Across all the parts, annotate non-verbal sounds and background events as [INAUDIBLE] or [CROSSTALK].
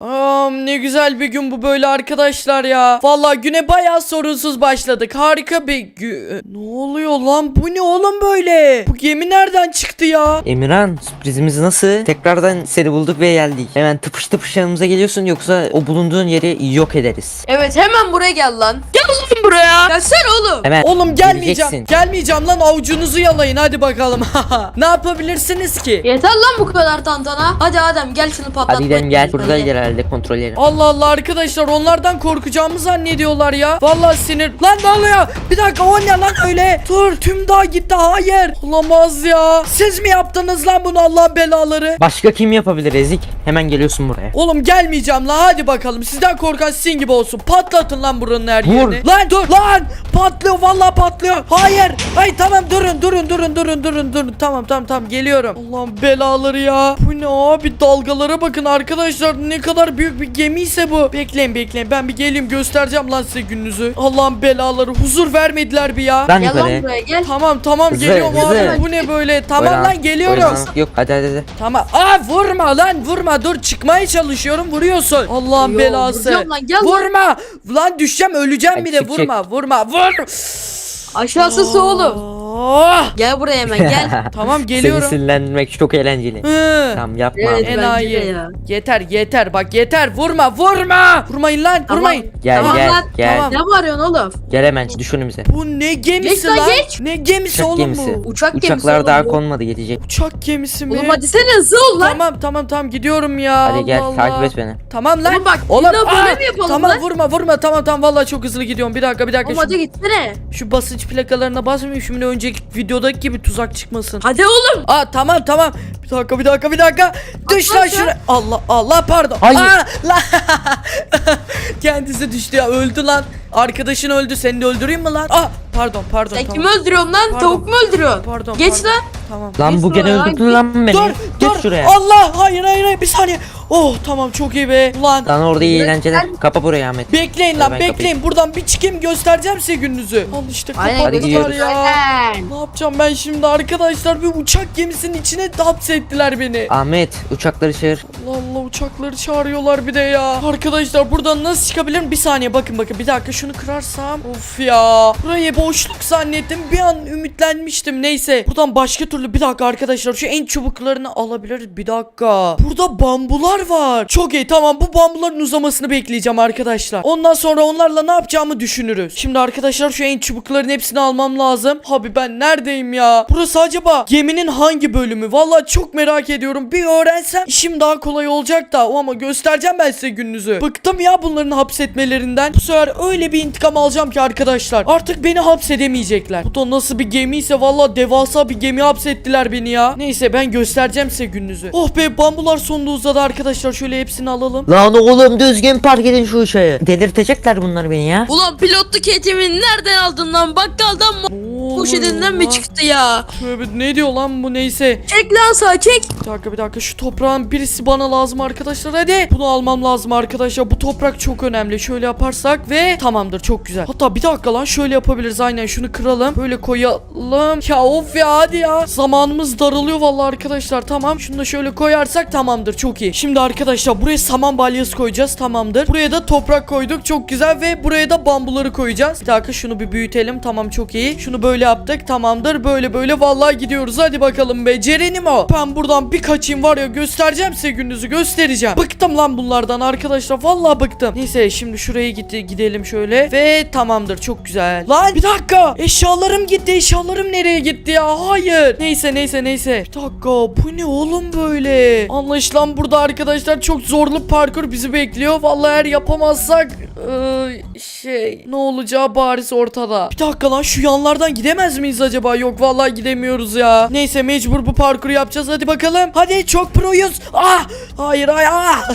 Am ne güzel bir gün bu böyle arkadaşlar ya. Vallahi güne bayağı sorunsuz başladık. Harika bir gün. Ne oluyor lan? Bu ne oğlum böyle? Bu gemi nereden çıktı ya? Emirhan sürprizimiz nasıl? Tekrardan seni bulduk ve geldik. Hemen tıpış tıpış yanımıza geliyorsun yoksa o bulunduğun yeri yok ederiz. Evet hemen buraya gel lan. Gel lan buraya. Gelsene oğlum. Hemen Oğlum gelmeyeceğim. geleceksin. Gelmeyeceğim lan avucunuzu yalayın hadi bakalım. [LAUGHS] ne yapabilirsiniz ki? Yeter lan bu kadar tantana. Hadi Adem gel şunu patlat. Hadi gidelim gel. Burada herhalde kontrol edelim. Allah Allah arkadaşlar onlardan korkacağımı zannediyorlar ya. Vallahi sinir. Lan ne oluyor? Bir dakika o ne lan öyle? Dur tüm dağ gitti hayır. Olamaz ya. Siz mi yaptınız lan bunu Allah belaları? Başka kim yapabilir Ezik? Hemen geliyorsun buraya. Oğlum gelmeyeceğim lan hadi bakalım. Sizden korkan sizin gibi olsun. Patlatın lan buranın her Vur. yerini. Lan dur lan. Patlıyor vallahi patlıyor. Hayır. Ay tamam durun durun durun durun durun durun. Tamam tamam tamam geliyorum. Allah'ım belaları ya. Bu ne abi dalgalara bakın arkadaşlar. Ne kadar büyük bir gemiyse bu. Bekleyin bekleyin. Ben bir geleyim göstereceğim lan size gününüzü. Allah'ım belaları. Huzur vermediler bir ya. Lan Gel lan buraya gel. Tamam tamam Hızlı, geliyorum hızlı. abi. Bu ne böyle? Tamam lan geliyorum. Yok hadi hadi hadi. Tamam. Aa vurma lan vurma dur çıkmaya çalışıyorum vuruyorsun. Allah'ın Yo, belası. vuracağım lan, gel lan. vurma. Lan düşeceğim öleceğim Hadi bir de çık, çık. Vurma vurma vur. Aşağısı oğlum. Oh. Gel buraya hemen gel. [LAUGHS] Tamam Seni geliyorum. sinirlendirmek çok eğlenceli. Hı. Tamam yapma. Evet, abi. bence de Enayi. ya. Yeter yeter bak yeter vurma vurma. Vurmayın lan Tamam. vurmayın. Gel Tamam gel lan, gel. tamam. Ne bağırıyorsun oğlum? Gel hemen düş önümüze. Bu ne gemisi Geç lan, lan? geç. Ne gemisi Uçak oğlum gemisi. bu? Uçak gemisi Uçaklar oğlum daha bu. konmadı yetecek. Uçak gemisi mi? Oğlum hadi sen hızlı ol lan. Tamam tamam tamam gidiyorum ya. Hadi gel Allah takip Allah. et beni. Tamam lan. Oğlum bak, Oğlum, illa böyle mi yapalım Tamam lan? vurma vurma tamam tamam vallahi çok hızlı gidiyorum. Bir dakika bir dakika. Oğlum Şu- hadi gitsene. Şu basınç plakalarına basmayayım şimdi önceki videodaki gibi tuzak çıkmasın. Hadi oğlum. Aa tamam tamam. Bir dakika bir dakika bir dakika. Düş lan sen. şuraya. Allah Allah pardon. Hayır. Aa, lan. [LAUGHS] Kendisi düştü ya öldü lan. Arkadaşın öldü seni de öldüreyim mi lan? Aa pardon pardon. Sen tamam. kimi öldürüyorsun lan? Pardon. Tavuk mu öldürüyorsun? Pardon. Geç pardon. lan. Tamam. Lan bu gene öldürdü lan beni. Dur Geç dur. şuraya. Allah hayır hayır hayır bir saniye. Oh tamam çok iyi be. Ulan Lan orada iyi eğlenceler. Kapa burayı Ahmet. bekleyin lan Ben bekleyin. Buradan bir çıkayım göstereceğim size gününüzü. Al işte kapattılar ya. Aynen. Ne yapacağım ben şimdi arkadaşlar bir uçak gemisinin içine hapsettiler beni. Ahmet uçakları çağır. Allah Allah uçakları çağırıyorlar bir de ya. Arkadaşlar buradan nasıl çıkabilirim? Bir saniye bakın bakın bir dakika şunu kırarsam. Of ya. Burayı boşluk zannettim. Bir an ümitlenmiştim. Neyse. Buradan başka türlü bir dakika arkadaşlar şu en çubuklarını alabiliriz. Bir dakika. Burada bambular var. Çok iyi tamam bu bambuların uzamasını bekleyeceğim arkadaşlar. Ondan sonra onlarla ne yapacağımı düşünürüz. Şimdi arkadaşlar şu en çubukların hepsini almam lazım. Abi ben neredeyim ya? Burası acaba geminin hangi bölümü? Vallahi çok merak ediyorum. Bir öğrensem işim daha kolay olacak da. O ama göstereceğim ben size gününüzü. Bıktım ya bunların hapsetmelerinden. Bu sefer öyle bir intikam alacağım ki arkadaşlar. Artık beni hapsedemeyecekler. Bu da nasıl bir gemiyse vallahi devasa bir gemi hapsettiler beni ya. Neyse ben göstereceğim size gününüzü. Oh be bambular sonunda uzadı arkadaşlar. Şöyle hepsini alalım. Lan oğlum düzgün park edin şu uçağı. Delirtecekler bunlar beni ya. Ulan pilotluk eğitimini nereden aldın lan? Bakkaldan mı? Poşetinden mi lan? çıktı ya? Tövbe ne diyor lan bu neyse. Çek lan sağa çek. Bir dakika bir dakika şu toprağın birisi bana lazım arkadaşlar hadi. Bunu almam lazım arkadaşlar bu toprak çok önemli. Şöyle yaparsak ve tamamdır çok güzel. Hatta bir dakika lan şöyle yapabiliriz aynen şunu kıralım. Böyle koyalım. Ya of ya hadi ya. Zamanımız daralıyor vallahi arkadaşlar tamam. Şunu da şöyle koyarsak tamamdır çok iyi. Şimdi arkadaşlar buraya saman balyası koyacağız tamamdır. Buraya da toprak koyduk çok güzel ve buraya da bambuları koyacağız. Bir dakika şunu bir büyütelim tamam çok iyi. Şunu böyle yaptık tamamdır böyle böyle vallahi gidiyoruz hadi bakalım be. Ceren'im o. Ben buradan bir kaçayım var ya göstereceğim size gününüzü göstereceğim. Bıktım lan bunlardan arkadaşlar vallahi bıktım. Neyse şimdi şuraya gitti gidelim şöyle ve tamamdır çok güzel. Lan bir dakika eşyalarım gitti eşyalarım nereye gitti ya hayır. Neyse neyse neyse. Bir dakika bu ne oğlum böyle. Anlaşılan burada arkadaşlar çok zorlu parkur bizi bekliyor. Vallahi eğer yapamazsak şey ne olacağı bariz ortada. Bir dakika lan şu yanlardan gidemez miyiz acaba? Yok vallahi gidemiyoruz ya. Neyse mecbur bu parkuru yapacağız. Hadi bakalım. Hadi çok proyuz. Ah! Hayır hayır. Ah! [LAUGHS]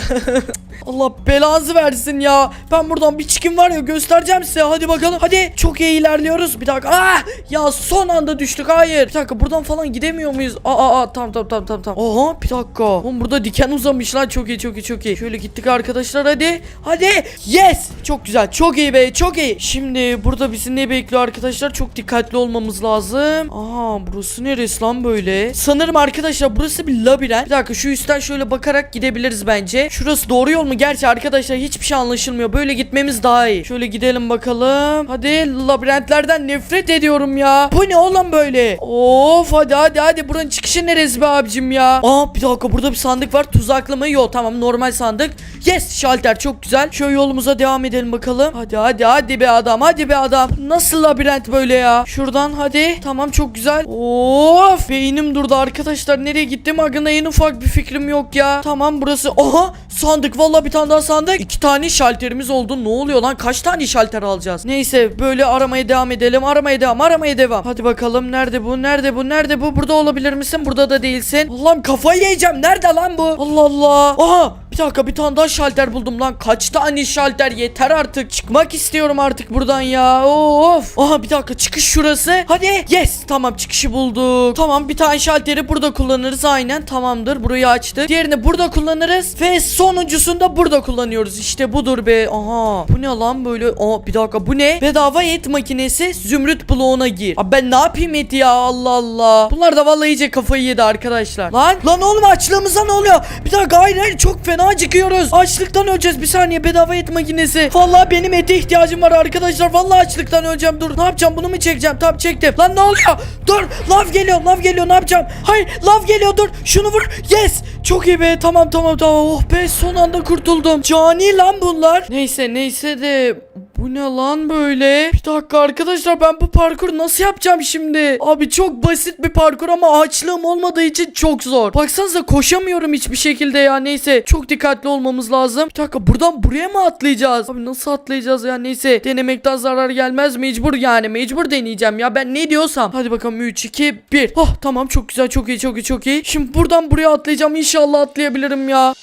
Allah belanızı versin ya. Ben buradan bir çıkayım var ya göstereceğim size. Hadi bakalım. Hadi çok iyi ilerliyoruz. Bir dakika. Ah! Ya son anda düştük. Hayır. Bir dakika buradan falan gidemiyor muyuz? Aa aa, aa tamam tamam tamam tamam. tamam. Oha bir dakika. Oğlum burada diken uzamış lan. Çok iyi çok iyi çok iyi. Şöyle gittik arkadaşlar hadi. Hadi. Yes. Çok güzel. Çok iyi be. Çok iyi. Şimdi burada bizi ne bekliyor arkadaşlar? Çok dikkatli olmamız lazım. Aha burası neresi lan böyle? Sanırım arkadaşlar burası bir labirent. Bir dakika şu üstten şöyle bakarak gidebiliriz bence. Şurası doğru yol mu? Gerçi arkadaşlar hiçbir şey anlaşılmıyor. Böyle gitmemiz daha iyi. Şöyle gidelim bakalım. Hadi labirentlerden nefret ediyorum ya. Bu ne oğlum böyle? Of hadi hadi hadi buranın çıkışı neresi be abicim ya? Aa bir dakika burada bir sandık var. Tuzaklı mı? Yok tamam normal sandık. Yes şalter çok güzel. Şöyle yolumuza devam edelim bakalım. Hadi hadi hadi be adam hadi be adam. Nasıl labirent böyle ya? Şuradan hadi. Tamam çok güzel. Of beynim durdu arkadaşlar. Nereye gittim hakkında en ufak bir fikrim yok ya. Tamam burası. Aha sandık valla bir tane daha sandık. İki tane şalterimiz oldu. Ne oluyor lan? Kaç tane şalter alacağız? Neyse böyle aramaya devam edelim. Aramaya devam aramaya devam. Hadi bakalım nerede bu? Nerede bu? Nerede bu? Burada olabilir misin? Burada da değilsin. Allah'ım kafayı yiyeceğim. Nerede lan bu? Allah Allah. Aha bir dakika bir tane daha şalter buldum lan. Kaç tane şalter yeter artık. Çıkmak istiyorum artık buradan ya. Of. Aha bir dakika çıkış şurası. Hadi. Yes tamam çıkışı bulduk. Tamam bir tane şalteri burada kullanırız aynen. Tamamdır burayı açtık. Diğerini burada kullanırız. Ve sonuncusunu da burada kullanıyoruz. İşte budur be. Aha. Bu ne lan böyle? Aa bir dakika bu ne? Bedava et makinesi zümrüt bloğuna gir. Abi ben ne yapayım eti ya Allah Allah. Bunlar da vallahi iyice kafayı yedi arkadaşlar. Lan lan oğlum açlığımıza ne oluyor? Bir dakika hayır hayır çok fena acıkıyoruz. Açlıktan öleceğiz bir saniye bedava et makinesi. Vallahi benim ete ihtiyacım var arkadaşlar. Vallahi açlıktan öleceğim. Dur ne yapacağım bunu mu çekeceğim? Tamam çektim. Lan ne oluyor? Dur lav geliyor lav geliyor ne yapacağım? Hayır lav geliyor dur şunu vur. Yes çok iyi be tamam tamam tamam. Oh be son anda kurtuldum. Cani lan bunlar. Neyse neyse de bu ne lan böyle? Bir dakika arkadaşlar ben bu parkuru nasıl yapacağım şimdi? Abi çok basit bir parkur ama açlığım olmadığı için çok zor. Baksanıza koşamıyorum hiçbir şekilde ya neyse. Çok dikkatli olmamız lazım. Bir dakika buradan buraya mı atlayacağız? Abi nasıl atlayacağız ya neyse. Denemekten zarar gelmez mecbur yani mecbur deneyeceğim ya ben ne diyorsam. Hadi bakalım 3 2 1. Oh tamam çok güzel çok iyi çok iyi çok iyi. Şimdi buradan buraya atlayacağım inşallah atlayabilirim ya.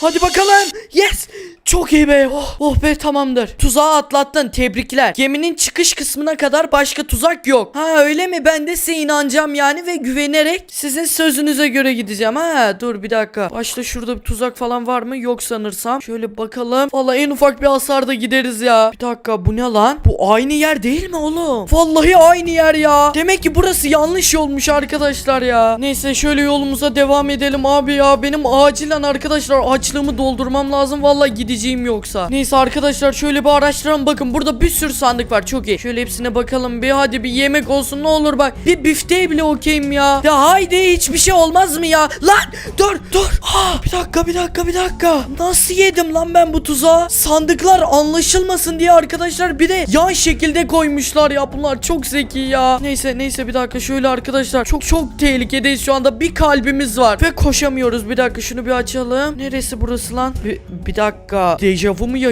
Hadi bakalım. Yes. Çok iyi be. Oh, oh be tamamdır. Tuzağı atlattın. Tebrikler. Geminin çıkış kısmına kadar başka tuzak yok. Ha öyle mi? Ben de size inanacağım yani ve güvenerek sizin sözünüze göre gideceğim. Ha dur bir dakika. Başta şurada bir tuzak falan var mı? Yok sanırsam. Şöyle bakalım. Valla en ufak bir hasarda gideriz ya. Bir dakika bu ne lan? Bu aynı yer değil mi oğlum? Vallahi aynı yer ya. Demek ki burası yanlış yolmuş arkadaşlar ya. Neyse şöyle yolumuza devam edelim abi ya. Benim acilen arkadaşlar açlığımı doldurmam lazım. Vallahi gideceğim yoksa. Neyse arkadaşlar şöyle bir araştıralım. Bakın burada bir sürü sandık var. Çok iyi. Şöyle hepsine bakalım bir. Hadi bir yemek olsun ne olur bak. Bir bifteğe bile okeyim ya. Ya haydi hiçbir şey olmaz mı ya? Lan dur dur. Ha, bir dakika bir dakika bir dakika. Nasıl yedim lan ben bu tuzağı? Sandıklar anlaşılmasın diye arkadaşlar bir de yan şekilde koymuşlar ya. Bunlar çok zeki ya. Neyse neyse bir dakika şöyle arkadaşlar. Çok çok tehlikedeyiz şu anda. Bir kalbimiz var. Ve koşamıyoruz. Bir dakika şunu bir açalım. Neresi burası lan? Bir, bir dakika. Deixa eu vou me